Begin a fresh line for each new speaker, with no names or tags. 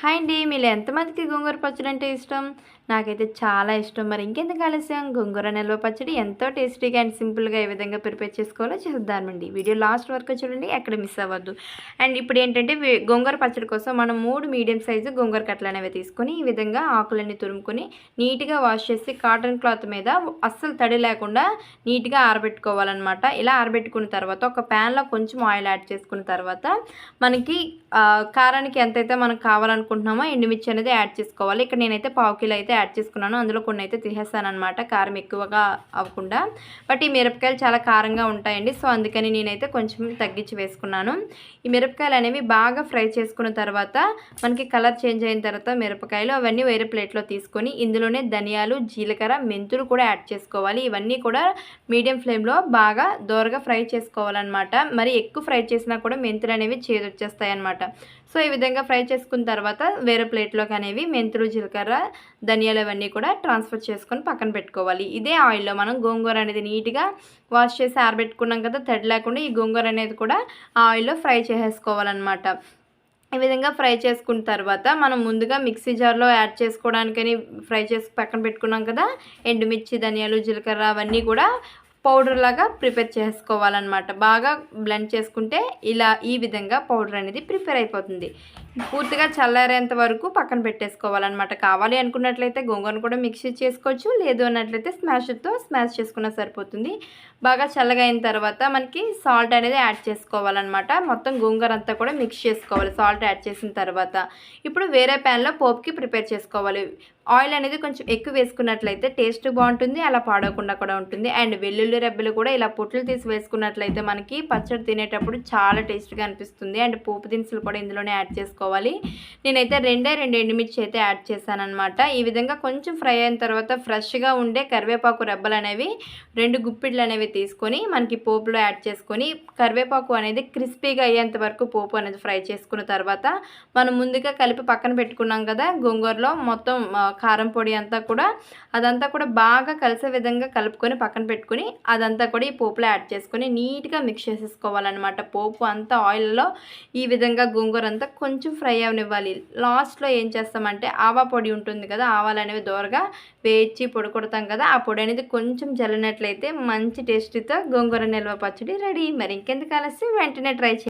Hi అండి. మీరు ఎంతమందికి గోంగూర పచ్చడి అంటే ఇష్టం? నాకైతే చాలా ఇష్టం. మరి ఇంకెందుకు ఆలస్యం? గోంగూర నిల్వ పచ్చడి ఎంతో టేస్టీగా అండ్ సింపుల్గా ఏ విధంగా ప్రిపేర్ చేసుకోవాలో చూద్దామండి. వీడియో లాస్ట్ వరకు చూడండి ఎక్కడ మిస్ అవ్వద్దు. అండ్ ఇప్పుడు ఏంటంటే గోంగూర పచ్చడి కోసం మనం మూడు మీడియం సైజు గోంగూర కట్టలు అనేవి తీసుకొని ఈ విధంగా ఆకులన్నీ తురుముకొని నీట్గా వాష్ చేసి కాటన్ క్లాత్ మీద అస్సలు తడి లేకుండా నీట్గా ఆరబెట్టుకోవాలన్నమాట. ఇలా ఆరబెట్టుకున్న తర్వాత ఒక ప్యాన్లో కొంచెం ఆయిల్ యాడ్ చేసుకున్న తర్వాత మనకి కారానికి ఎంతైతే మనకు కావాలనుకుంటున్నామో ఎండుమిర్చి అనేది యాడ్ చేసుకోవాలి. ఇక్కడ నేనైతే పావు కిలో అయితే యాడ్ చేసుకున్నాను. అందులో కొన్ని అయితే తీసేస్తానమాట కారం ఎక్కువగా అవ్వకుండా. బట్ ఈ మిరపకాయలు చాలా కారంగా ఉంటాయండి. సో అందుకని నేనైతే కొంచెం తగ్గించి వేసుకున్నాను. ఈ మిరపకాయలు అనేవి బాగా ఫ్రై చేసుకున్న తర్వాత మనకి కలర్ చేంజ్ అయిన తర్వాత మిరపకాయలు అవన్నీ వేరే ప్లేట్లో తీసుకొని ఇందులోనే ధనియాలు జీలకర్ర మెంతులు కూడా యాడ్ చేసుకోవాలి. ఇవన్నీ కూడా మీడియం ఫ్లేమ్లో బాగా దోరగా ఫ్రై చేసుకోవాలన్నమాట. మరి ఎక్కువ ఫ్రై చేసినా కూడా మెంతులు అనేవి చేదొచ్చేస్తాయి అనమాట సో ఈ విధంగా ఫ్రై చేసుకున్న తర్వాత వేరే ప్లేట్లోకి అనేవి మెంతులు జీలకర్ర ధనియాలు అవన్నీ కూడా ట్రాన్స్ఫర్ చేసుకొని పక్కన పెట్టుకోవాలి. ఇదే ఆయిల్లో మనం గోంగూర అనేది నీట్గా వాష్ చేసి ఆరబెట్టుకున్నాం కదా తడి లేకుండా ఈ గోంగూర అనేది కూడా ఆ ఆయిల్లో ఫ్రై చేసేసుకోవాలన్నమాట. ఈ విధంగా ఫ్రై చేసుకున్న తర్వాత మనం ముందుగా మిక్సీ జార్లో యాడ్ చేసుకోవడానికని ఫ్రై చేసి పక్కన పెట్టుకున్నాం కదా ఎండుమిర్చి ధనియాలు జీలకర్ర అవన్నీ కూడా పౌడర్ లాగా ప్రిపేర్ చేసుకోవాలన్నమాట. బాగా బ్లెండ్ చేసుకుంటే ఇలా ఈ విధంగా పౌడర్ అనేది ప్రిపేర్ అయిపోతుంది. పూర్తిగా చల్లారేంత వరకు పక్కన పెట్టేసుకోవాలన్నమాట. కావాలి అనుకున్నట్లయితే గోంగూరను కూడా మిక్సీ చేసుకోవచ్చు లేదు అన్నట్లయితే స్మాష్తో స్మాష్ చేసుకున్నా సరిపోతుంది. బాగా చల్లగా అయిన తర్వాత మనకి సాల్ట్ అనేది యాడ్ చేసుకోవాలన్నమాట. మొత్తం గోంగూర అంతా కూడా మిక్స్ చేసుకోవాలి సాల్ట్ యాడ్ చేసిన తర్వాత. ఇప్పుడు వేరే ప్యాన్లో పోప్కి ప్రిపేర్ చేసుకోవాలి. ఆయిల్ అనేది కొంచెం ఎక్కువ వేసుకున్నట్లయితే టేస్ట్ బాగుంటుంది అలా పాడకుండా కూడా ఉంటుంది. అండ్ వెల్లుల్లి రెబ్బలు కూడా ఇలా పొట్లు తీసి వేసుకున్నట్లయితే మనకి పచ్చడి తినేటప్పుడు చాలా టేస్ట్గా అనిపిస్తుంది. అండ్ పోపు దినుసులు కూడా ఇందులోనే యాడ్ చేసుకోవాలి నేనైతే రెండే రెండు ఎండుమిర్చి అయితే యాడ్ చేశానమాట అనమాట ఈ విధంగా కొంచెం ఫ్రై అయిన తర్వాత ఫ్రెష్గా ఉండే కరివేపాకు రెబ్బలు అనేవి రెండు గుప్పిళ్ళు అనేవి తీసుకొని మనకి పోపులో యాడ్ చేసుకొని కరివేపాకు అనేది క్రిస్పీగా అయ్యేంత వరకు పోపు అనేది ఫ్రై చేసుకున్న తర్వాత మనం ముందుగా కలిపి పక్కన పెట్టుకున్నాం కదా గోంగూరలో మొత్తం కారం పొడి అంతా కూడా అదంతా కూడా బాగా కలిసే విధంగా కలుపుకొని పక్కన పెట్టుకుని అదంతా కూడా ఈ పోపులో యాడ్ చేసుకొని నీట్గా మిక్స్ చేసేసుకోవాలన్నమాట. పోపు అంతా ఆయిల్లో ఈ విధంగా గోంగూర అంతా కొంచెం కొంచెం ఫ్రై అవనివ్వాలి. లాస్ట్లో ఏం చేస్తామంటే ఆవా పొడి ఉంటుంది కదా ఆవాలు అనేవి దోరగా వేచి పొడి కొడతాం కదా ఆ పొడి అనేది కొంచెం జల్లినట్లయితే మంచి టేస్ట్తో గోంగూర నిల్వ పచ్చడి రెడీ. మరి ఇంకెందుకు ఆలస్యం? వెంటనే ట్రై చేయండి.